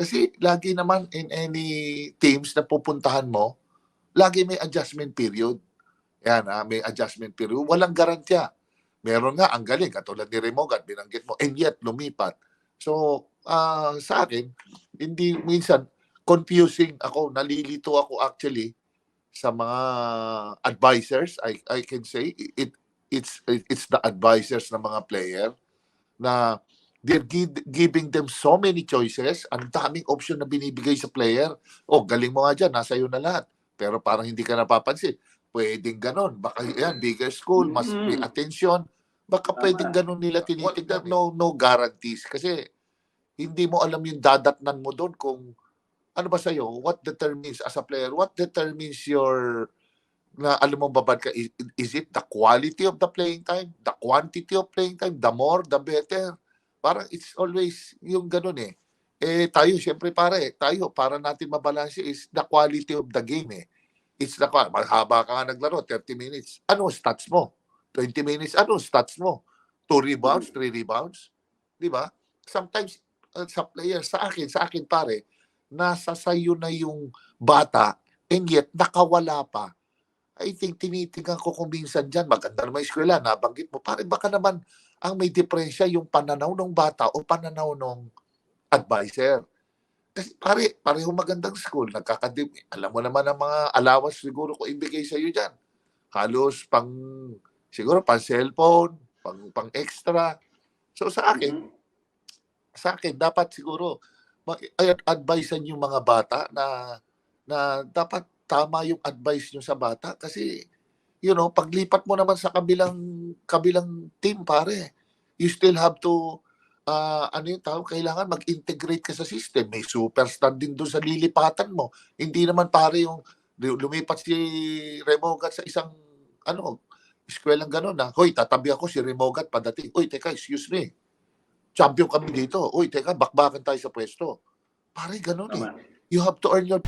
Kasi lagi naman in any teams na pupuntahan mo, lagi may adjustment period. Yan ha, may adjustment period. Walang garantya. Meron nga, ang galing, katulad ni Remogat, binanggit mo, and yet lumipat. So, ah, sa akin, hindi minsan, confusing ako, nalilito ako actually sa mga advisors, I, I can say, it, it's, it's the advisors ng mga player na they're gi- giving them so many choices, ang daming option na binibigay sa player. Oh, galing mo nga dyan, nasa iyo na lahat. Pero parang hindi ka napapansin. Pwedeng ganon. Baka yan, bigger school, mas may attention. Baka pwedeng ganon nila tinitignan. No, no guarantees. Kasi hindi mo alam yung dadatnan mo doon kung ano ba sa'yo, what determines as a player, what determines your na alam mo babad ka, is, is it the quality of the playing time, the quantity of playing time, the more, the better. Parang it's always yung ganun eh. Eh tayo, syempre pare, tayo, para natin mabalanse is the quality of the game eh. It's the, mahaba ka nga naglaro, 30 minutes. Ano stats mo? 20 minutes, ano stats mo? 2 rebounds, 3 rebounds? Di ba? Sometimes, uh, sa player, sa akin, sa akin pare, nasa sayo na yung bata and yet nakawala pa. I think tinitingnan ko kung minsan dyan, maganda naman yung eskwela, nabanggit mo, pare baka naman ang may diferensya yung pananaw ng bata o pananaw ng advisor. Kasi pare, pareho magandang school, nagkakadim, alam mo naman ang mga allowance siguro ko ibigay sa iyo dyan. Halos pang, siguro pang cellphone, pang, pang extra. So sa akin, sa akin, dapat siguro, advisean yung mga bata na, na dapat tama yung advice nyo sa bata kasi, you know, paglipat mo naman sa kabilang, kabilang team, pare, you still have to, ah ano yung tawag, kailangan mag-integrate ka sa system. May superstar din doon sa lilipatan mo. Hindi naman pare yung lumipat si Remogat sa isang, ano, eskwelang gano'n na, hoy, tatabi ako si Remogat padating. Uy, teka, excuse me. Champion kami dito. Uy, teka, bakbakan tayo sa pwesto. Pare, ganun eh. You have to earn your